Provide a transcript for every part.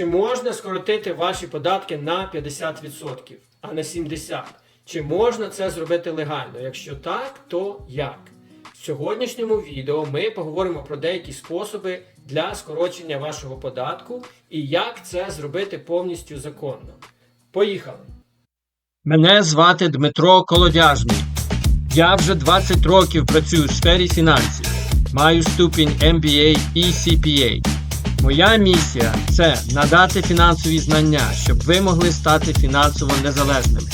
Чи можна скоротити ваші податки на 50%, а не 70%? Чи можна це зробити легально? Якщо так, то як? В сьогоднішньому відео ми поговоримо про деякі способи для скорочення вашого податку і як це зробити повністю законно. Поїхали! Мене звати Дмитро Колодяжний. Я вже 20 років працюю в сфері фінансів. Маю ступінь MBA і CPA. Моя місія це надати фінансові знання, щоб ви могли стати фінансово незалежними.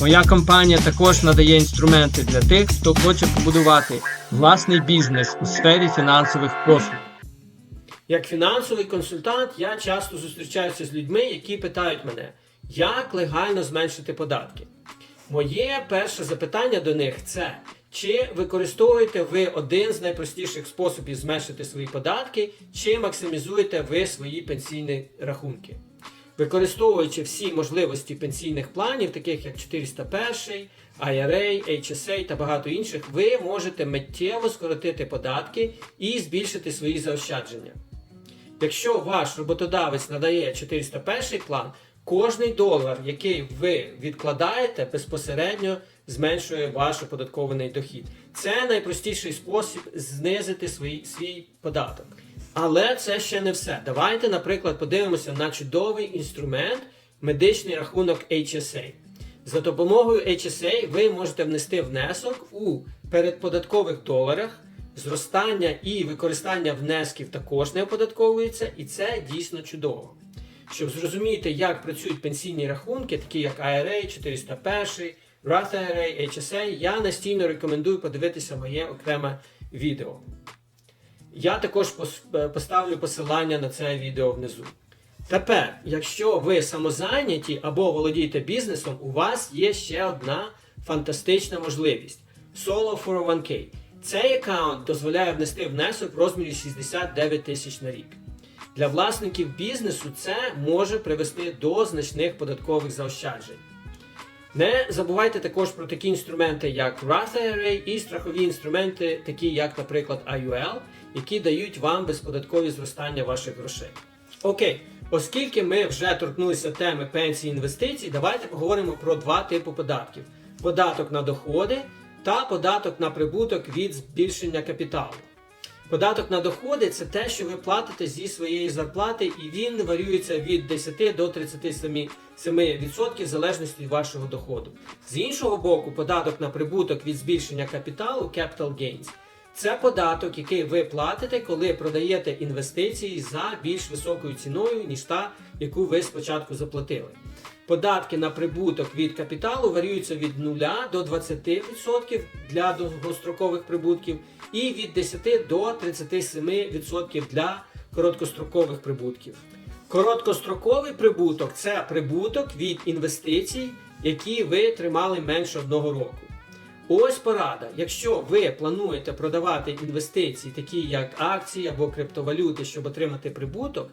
Моя компанія також надає інструменти для тих, хто хоче побудувати власний бізнес у сфері фінансових послуг. Як фінансовий консультант, я часто зустрічаюся з людьми, які питають мене, як легально зменшити податки. Моє перше запитання до них це: чи використовуєте ви один з найпростіших способів зменшити свої податки, чи максимізуєте ви свої пенсійні рахунки? Використовуючи всі можливості пенсійних планів, таких як 401, IRA, HSA та багато інших, ви можете миттєво скоротити податки і збільшити свої заощадження. Якщо ваш роботодавець надає 401 план, кожний долар, який ви відкладаєте, безпосередньо зменшує ваш оподаткований дохід. Це найпростіший спосіб знизити свій, свій податок. Але це ще не все. Давайте, наприклад, подивимося на чудовий інструмент медичний рахунок HSA. За допомогою HSA ви можете внести внесок у передподаткових доларах. Зростання і використання внесків також не оподатковується, і це дійсно чудово. Щоб зрозуміти, як працюють пенсійні рахунки, такі як IRA, 401, Roth IRA, HSA, я настійно рекомендую подивитися моє окреме відео. Я також поставлю посилання на це відео внизу. Тепер, якщо ви самозайняті або володієте бізнесом, у вас є ще одна фантастична можливість Solo 401k. Цей аккаунт дозволяє внести внесок в розмірі 69 тисяч на рік. Для власників бізнесу це може привести до значних податкових заощаджень. Не забувайте також про такі інструменти, як Roth IRA і страхові інструменти, такі як, наприклад, IUL, які дають вам безподаткові зростання ваших грошей. Окей, оскільки ми вже торкнулися теми пенсії і інвестицій, давайте поговоримо про два типи податків: податок на доходи та податок на прибуток від збільшення капіталу. Податок на доходи це те, що ви платите зі своєї зарплати, і він варіюється від 10 до 37% 7% в залежності від вашого доходу. З іншого боку, податок на прибуток від збільшення капіталу Capital Gains це податок, який ви платите, коли продаєте інвестиції за більш високою ціною, ніж та, яку ви спочатку заплатили. Податки на прибуток від капіталу варіюються від 0 до 20% для довгострокових прибутків і від 10 до 37% для короткострокових прибутків. Короткостроковий прибуток це прибуток від інвестицій, які ви тримали менше одного року. Ось порада. Якщо ви плануєте продавати інвестиції, такі як акції або криптовалюти, щоб отримати прибуток,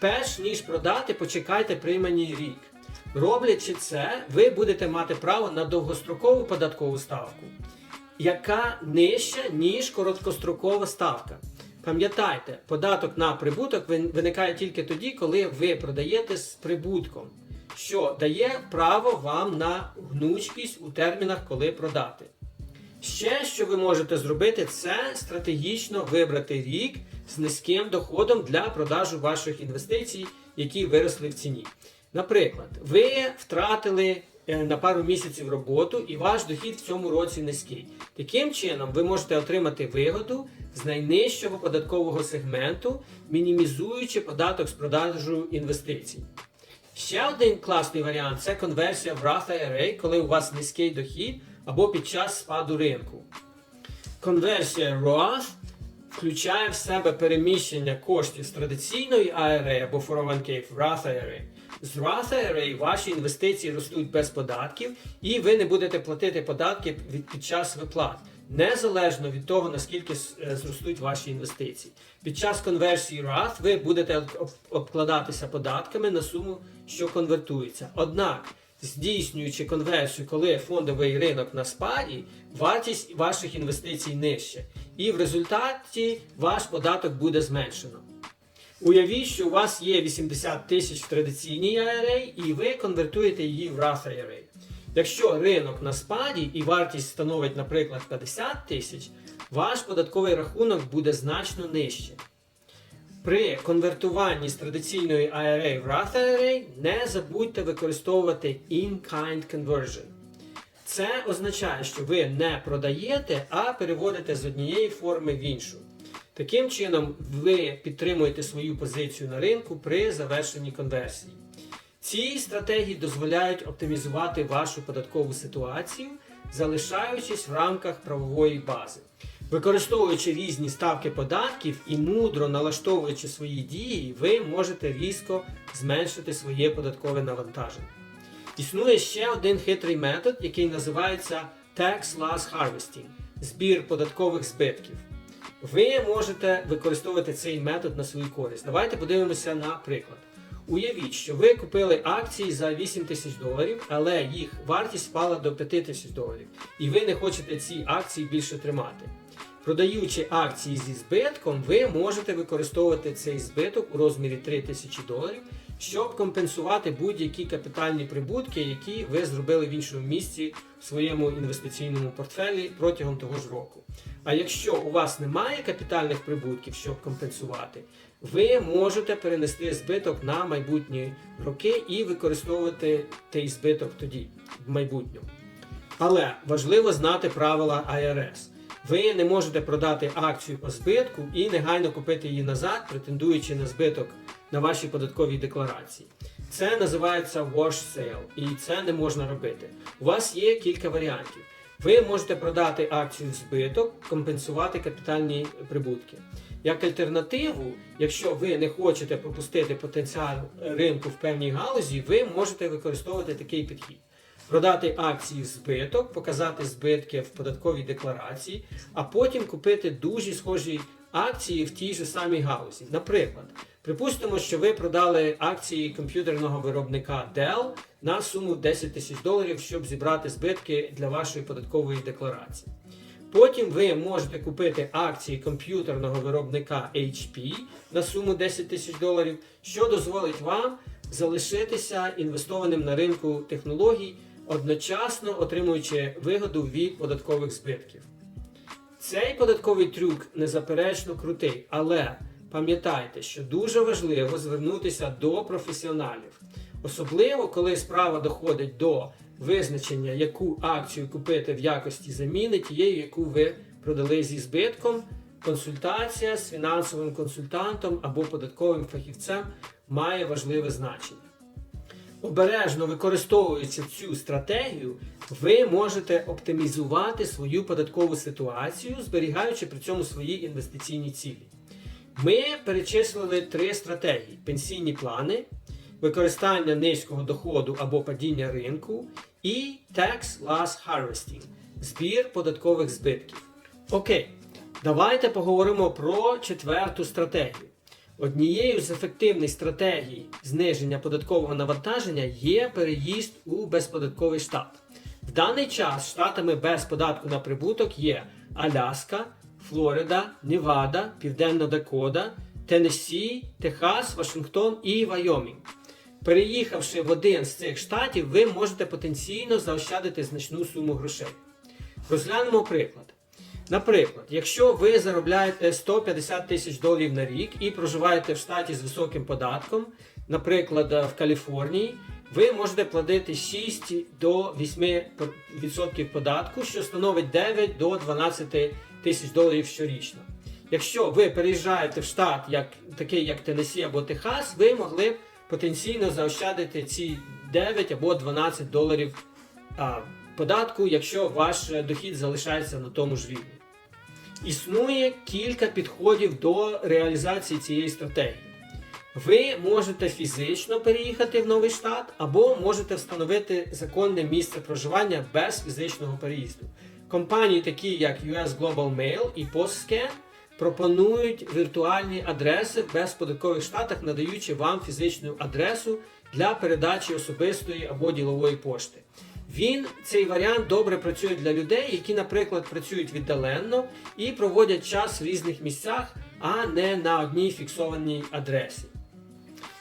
перш ніж продати, почекайте приймані рік. Роблячи це, ви будете мати право на довгострокову податкову ставку, яка нижча, ніж короткострокова ставка. Пам'ятайте, податок на прибуток виникає тільки тоді, коли ви продаєте з прибутком, що дає право вам на гнучкість у термінах, коли продати. Ще що ви можете зробити, це стратегічно вибрати рік з низьким доходом для продажу ваших інвестицій, які виросли в ціні. Наприклад, ви втратили е, на пару місяців роботу і ваш дохід в цьому році низький. Таким чином, ви можете отримати вигоду з найнижчого податкового сегменту, мінімізуючи податок з продажу інвестицій. Ще один класний варіант це конверсія в Roth IRA, коли у вас низький дохід або під час спаду ринку. Конверсія Roth включає в себе переміщення коштів з традиційної IRA або 401k в Roth IRA. З Roth ваші інвестиції ростуть без податків, і ви не будете платити податки під час виплат, незалежно від того, наскільки е, зростуть ваші інвестиції. Під час конверсії Roth ви будете обкладатися податками на суму, що конвертується. Однак, здійснюючи конверсію, коли фондовий ринок на спаді, вартість ваших інвестицій нижче. І в результаті ваш податок буде зменшено. Уявіть, що у вас є 80 тисяч в традиційній IRA і ви конвертуєте її в Roth IRA. Якщо ринок на спаді і вартість становить, наприклад, 50 тисяч, ваш податковий рахунок буде значно нижче. При конвертуванні з традиційної IRA в Roth IRA не забудьте використовувати In-Kind Conversion. Це означає, що ви не продаєте, а переводите з однієї форми в іншу. Таким чином, ви підтримуєте свою позицію на ринку при завершенні конверсії. Ці стратегії дозволяють оптимізувати вашу податкову ситуацію, залишаючись в рамках правової бази. Використовуючи різні ставки податків і мудро налаштовуючи свої дії, ви можете різко зменшити своє податкове навантаження. Існує ще один хитрий метод, який називається Tax Loss Harvesting збір податкових збитків. Ви можете використовувати цей метод на свою користь. Давайте подивимося на приклад. Уявіть, що ви купили акції за 8 тисяч доларів, але їх вартість впала до 5 тисяч доларів, і ви не хочете ці акції більше тримати. Продаючи акції зі збитком, ви можете використовувати цей збиток у розмірі 3 тисячі доларів, щоб компенсувати будь-які капітальні прибутки, які ви зробили в іншому місці в своєму інвестиційному портфелі протягом того ж року. А якщо у вас немає капітальних прибутків, щоб компенсувати, ви можете перенести збиток на майбутні роки і використовувати той збиток тоді, в майбутньому. Але важливо знати правила IRS. Ви не можете продати акцію по збитку і негайно купити її назад, претендуючи на збиток на вашій податковій декларації. Це називається wash sale, і це не можна робити. У вас є кілька варіантів. Ви можете продати акцію збиток, компенсувати капітальні прибутки. Як альтернативу, якщо ви не хочете пропустити потенціал ринку в певній галузі, ви можете використовувати такий підхід продати акції збиток, показати збитки в податковій декларації, а потім купити дуже схожі акції в тій же самій галузі. Наприклад, припустимо, що ви продали акції комп'ютерного виробника Dell на суму 10 тисяч доларів, щоб зібрати збитки для вашої податкової декларації. Потім ви можете купити акції комп'ютерного виробника HP на суму 10 тисяч доларів, що дозволить вам залишитися інвестованим на ринку технологій, одночасно отримуючи вигоду від податкових збитків. Цей податковий трюк незаперечно крутий, але пам'ятайте, що дуже важливо звернутися до професіоналів. Особливо, коли справа доходить до визначення, яку акцію купити в якості заміни тією, яку ви продали зі збитком, консультація з фінансовим консультантом або податковим фахівцем має важливе значення. Обережно використовуючи цю стратегію, ви можете оптимізувати свою податкову ситуацію, зберігаючи при цьому свої інвестиційні цілі. Ми перечислили три стратегії: пенсійні плани, використання низького доходу або падіння ринку і Tax Loss Harvesting збір податкових збитків. Окей, давайте поговоримо про четверту стратегію. Однією з ефективних стратегій зниження податкового навантаження є переїзд у безподатковий штат. В даний час штатами без податку на прибуток є Аляска, Флорида, Невада, Південна Дакота, Теннессі, Техас, Вашингтон і Вайомінг. Переїхавши в один з цих штатів, ви можете потенційно заощадити значну суму грошей. Розглянемо приклад. Наприклад, якщо ви заробляєте 150 тисяч доларів на рік і проживаєте в штаті з високим податком, наприклад, в Каліфорнії, ви можете платити 6 до 8% податку, що становить 9 до 12 тисяч доларів щорічно. Якщо ви переїжджаєте в штат, як, такий як Теннессі або Техас, ви могли б потенційно заощадити ці 9 або 12 доларів а, податку, якщо ваш дохід залишається на тому ж рівні. Існує кілька підходів до реалізації цієї стратегії. Ви можете фізично переїхати в новий штат, або можете встановити законне місце проживання без фізичного переїзду. Компанії, такі як US Global Mail і PostScan, пропонують віртуальні адреси в безподаткових штатах, надаючи вам фізичну адресу для передачі особистої або ділової пошти. Він цей варіант добре працює для людей, які, наприклад, працюють віддаленно і проводять час в різних місцях, а не на одній фіксованій адресі.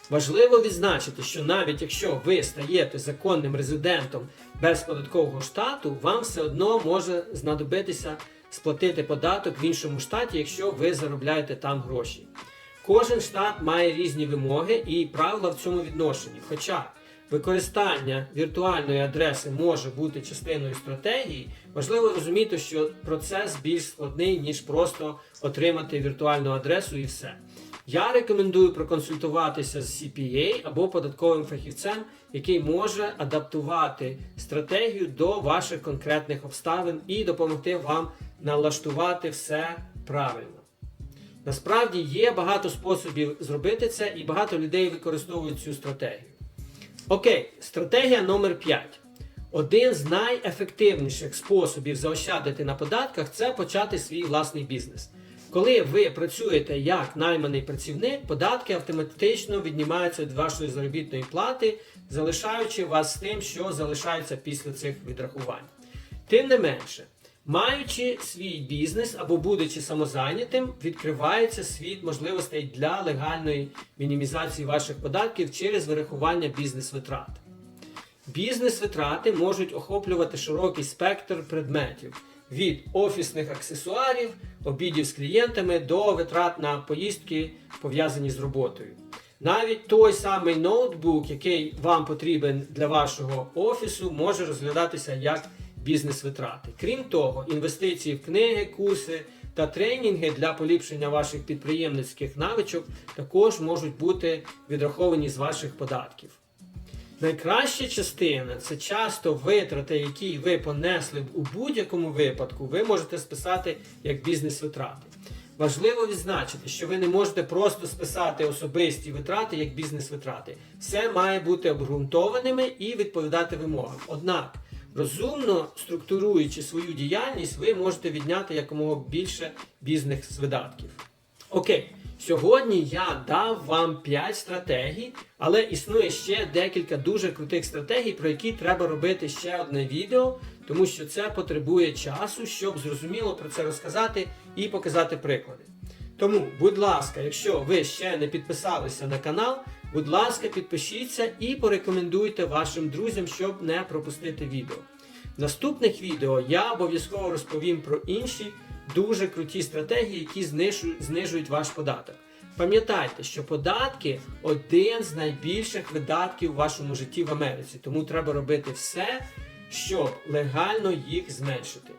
Важливо відзначити, що навіть якщо ви стаєте законним резидентом без податкового штату, вам все одно може знадобитися сплатити податок в іншому штаті, якщо ви заробляєте там гроші. Кожен штат має різні вимоги і правила в цьому відношенні. Хоча використання віртуальної адреси може бути частиною стратегії, важливо розуміти, що процес більш складний, ніж просто отримати віртуальну адресу і все. Я рекомендую проконсультуватися з CPA або податковим фахівцем, який може адаптувати стратегію до ваших конкретних обставин і допомогти вам налаштувати все правильно. Насправді є багато способів зробити це, і багато людей використовують цю стратегію. Окей, стратегія номер 5. Один з найефективніших способів заощадити на податках це почати свій власний бізнес. Коли ви працюєте як найманий працівник, податки автоматично віднімаються від вашої заробітної плати, залишаючи вас з тим, що залишається після цих відрахувань. Тим не менше, маючи свій бізнес або будучи самозайнятим, відкривається світ можливостей для легальної мінімізації ваших податків через вирахування бізнес-витрат. Бізнес-витрати можуть охоплювати широкий спектр предметів від офісних аксесуарів, обідів з клієнтами до витрат на поїздки, пов'язані з роботою. Навіть той самий ноутбук, який вам потрібен для вашого офісу, може розглядатися як бізнес-витрати. Крім того, інвестиції в книги, курси та тренінги для поліпшення ваших підприємницьких навичок також можуть бути відраховані з ваших податків. Найкраща частина це часто витрати, які ви понесли у будь-якому випадку, ви можете списати як бізнес-витрати. Важливо відзначити, що ви не можете просто списати особисті витрати як бізнес-витрати. Все має бути обґрунтованими і відповідати вимогам. Однак, розумно структуруючи свою діяльність, ви можете відняти якомога більше бізнес-видатків. Окей. Сьогодні я дав вам 5 стратегій, але існує ще декілька дуже крутих стратегій, про які треба робити ще одне відео, тому що це потребує часу, щоб зрозуміло про це розказати і показати приклади. Тому, будь ласка, якщо ви ще не підписалися на канал, будь ласка, підпишіться і порекомендуйте вашим друзям, щоб не пропустити відео. В наступних відео я обов'язково розповім про інші дуже круті стратегії, які знижують, ваш податок. Пам'ятайте, що податки один з найбільших видатків у вашому житті в Америці, тому треба робити все, щоб легально їх зменшити.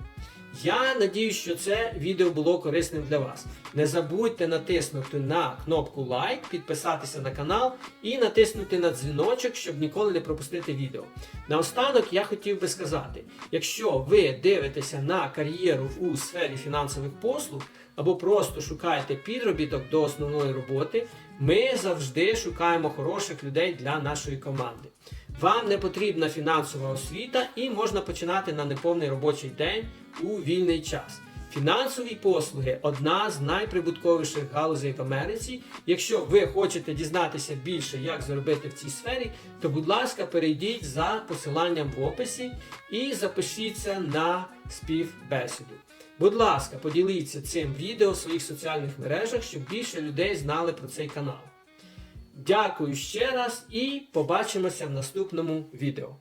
Я надію, що це відео було корисним для вас. Не забудьте натиснути на кнопку лайк, підписатися на канал і натиснути на дзвіночок, щоб ніколи не пропустити відео. Наостанок я хотів би сказати: якщо ви дивитеся на кар'єру у сфері фінансових послуг або просто шукаєте підробіток до основної роботи, ми завжди шукаємо хороших людей для нашої команди. Вам не потрібна фінансова освіта і можна починати на неповний робочий день у вільний час. Фінансові послуги одна з найприбутковіших галузей в Америці. Якщо ви хочете дізнатися більше, як заробити в цій сфері, то будь ласка, перейдіть за посиланням в описі і запишіться на співбесіду. Будь ласка, поділіться цим відео в своїх соціальних мережах, щоб більше людей знали про цей канал. Дякую ще раз і побачимося в наступному відео.